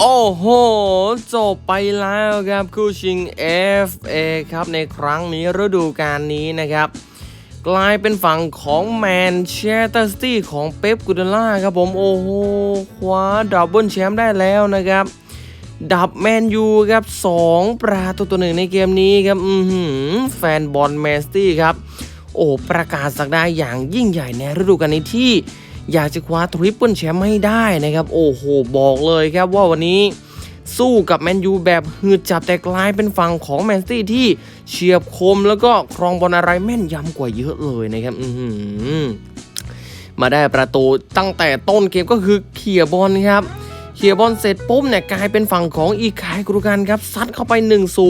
โอ้โห จบไปแล้วครับคู่ชิง FA ครับในครั้งนี้ฤดูกาลนี้นะครับ กลายเป็นฝั่งของแมนเชสเตอร์ซิตี้ของเป๊ปกูเดล่าครับผม โอ้โห คว้าดับเบิลแชมป์ได้แล้วนะครับ ดับแมนยูครับ 2 ประตูตัวหนึ่งในเกมนี้ครับอืแฟนบอลแมนสตี้ครับ โอ้ประกาศสักดาอย่างยิ่งใหญ่ในฤดูกาลนี้ที่ อยากจะคว้าทริปเปิลแชมป์ให้ได้นะครับ โอ้โห บอกเลยครับว่าวันนี้สู้กับแมนยูแบบหืดจับแต่กลายเป็นฝั่งของแมนซิตี้ที่เฉียบคมแล้วก็ครองบอลอะไรแม่นยำกว่าเยอะเลยนะครับอือหือมาได้ประตูตั้งแต่ต้นเกมก็คือเขี่ยบอลครับ เขี่ยบอลเสร็จปุ๊บเนี่ยกลายเป็นฝั่งของอีคายกรุกันครับซัดเข้าไป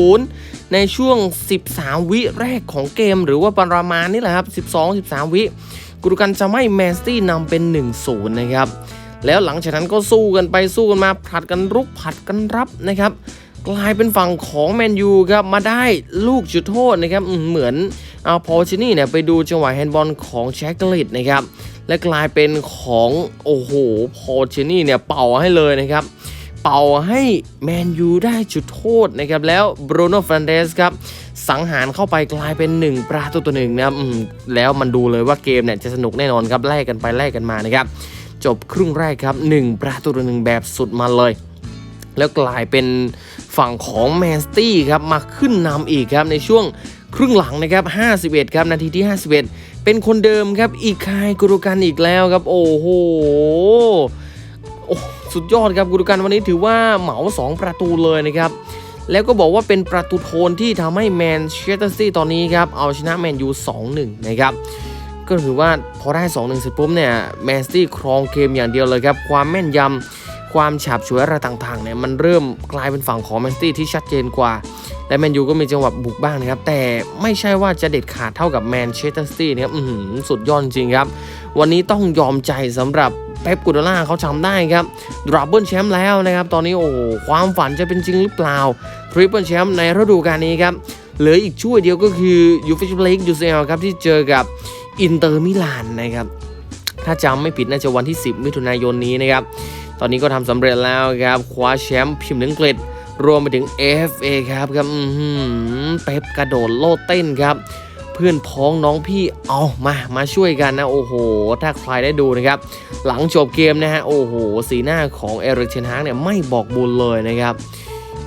1-0 ในช่วง 13 วิแรกของเกม หรือว่าประมาณนี้แหละครับ 12-13 วิกรุกันจะไม่แมนซิตี้นำเป็น 1-0 นะครับ แล้วหลังจากนั้นก็สู้กันไปสู้กันมาผลัดกันรุกผลัดกันรับนะครับกลายเป็นฝั่งของแมนยูครับมาได้ลูกจุดโทษนะครับเหมือนเอาพอชินี่เนี่ยไปดูจังหวะแฮนด์บอลของแชกเกลิตนะครับ และกลายเป็นของโอ้โหพอเชนี่เนี่ยเป่าให้เลยนะครับ เป่าให้แมนยูได้จุดโทษนะครับ แล้วบรูโน่ฟรันเดสครับสังหารเข้าไปกลายเป็น 1 ประตูต่อหนึ่งนะครับแล้วมันดูเลยว่าเกมเนี่ยจะสนุกแน่นอนครับแลกกันไปแลกกันมานะครับ จบครึ่งแรกครับ 1 ประตูต่อหนึ่งแบบสุดมันเลย แล้วกลายเป็นฝั่งของแมนสตี้ครับมาขึ้นนำอีกครับในช่วงครึ่งหลังนะครับ 51 ครับ นาทีที่ 51 เป็นคนเดิมครับอีกคายกุรุกันอีกแล้วครับ โอ้โหโอ้สุดยอดครับกุรุกันวันนี้ถือว่าเหมา 2 ประตูเลยนะครับ แล้วก็บอกว่าเป็นประตูโทนที่ทำให้แมนเชสเตอร์ซิตี้ตอนนี้ครับเอาชนะแมนยู 2-1 นะครับก็ถือว่าพอได้ 2-1 เสร็จปุ๊บเนี่ยแมนซิตี้ครองเกมอย่างเดียวเลยครับ ความแม่นยำ ความฉาบฉวยอะไรต่างๆเนี่ยมันเริ่มกลายเป็นฝั่งของแมนซิตี้ที่ชัดเจนกว่า และแมนยูก็มีจังหวะบุกบ้างนะครับ แต่ไม่ใช่ว่าจะเด็ดขาดเท่ากับแมนเชสเตอร์ซิตี้นะครับอื้อหือสุดยอดจริงครับ วันนี้ต้องยอมใจสำหรับเป๊ปกูโดล่าเขาทำได้ครับดรับเบิลแชมป์แล้วนะครับ ตอนนี้โอ้ความฝันจะเป็นจริงหรือเปล่าทริปเปิลแชมป์ในฤดูกาลนี้ครับเหลืออีกช่วยเดียวก็คือยูฟิชเลกยูเซลครับที่เจอกับอินเตอร์มิลานนะครับถ้าจำไม่ผิดน่าจะวันที่ 10 มิถุนายนนี้นะครับ ตอนนี้ก็ทำสำเร็จแล้วครับคว้าแชมป์พิมพ์อังกฤษรวมไปถึง FA ครับครับเป๊ปกระโดดโลดเต้นครับ เพื่อนพ้องน้องพี่เอามามาช่วยกันนะ โอ้โห ถ้าใครได้ดูนะครับ หลังจบเกมนะฮะ โอ้โห สีหน้าของเอริกเทนฮากเนี่ยไม่บอกบุญเลยนะครับ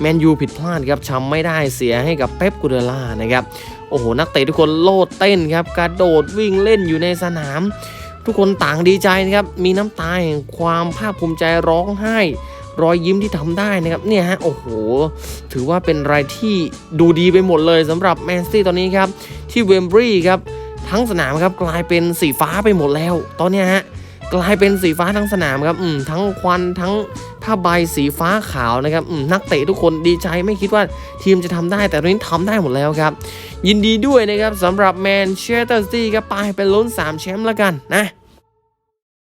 แมนยูผิดพลาดครับทำไม่ได้เสียให้กับเป๊ปกูเดล่านะครับ โอ้โห นักเตะทุกคนโลดเต้นครับกระโดดวิ่งเล่นอยู่ในสนาม ทุกคนต่างดีใจนะครับ มีน้ำตาแห่งความภาคภูมิใจร้องไห้ รอยยิ้มที่ทำได้นะครับ เนี่ยฮะ โอ้โห ถือว่าเป็นรายที่ดูดีไปหมดเลยสำหรับแมนซี่ตอนนี้ครับ ที่เวมบรีครับ ทั้งสนามครับกลายเป็นสีฟ้าไปหมดแล้ว ตอนนี้ฮะ กลายเป็นสีฟ้าทั้งสนามครับอืมทั้งควันทั้งผ้าใบสีฟ้าขาวนะครับอืมนักเตะทุกคนดีใจไม่คิดว่าทีมจะทำได้ แต่ตอนนี้ทำได้หมดแล้วครับ ยินดีด้วยนะครับสำหรับแมนเชสเตอร์ซิตี้ครับไปเป็นลุ้น3แชมป์แล้วกันนะ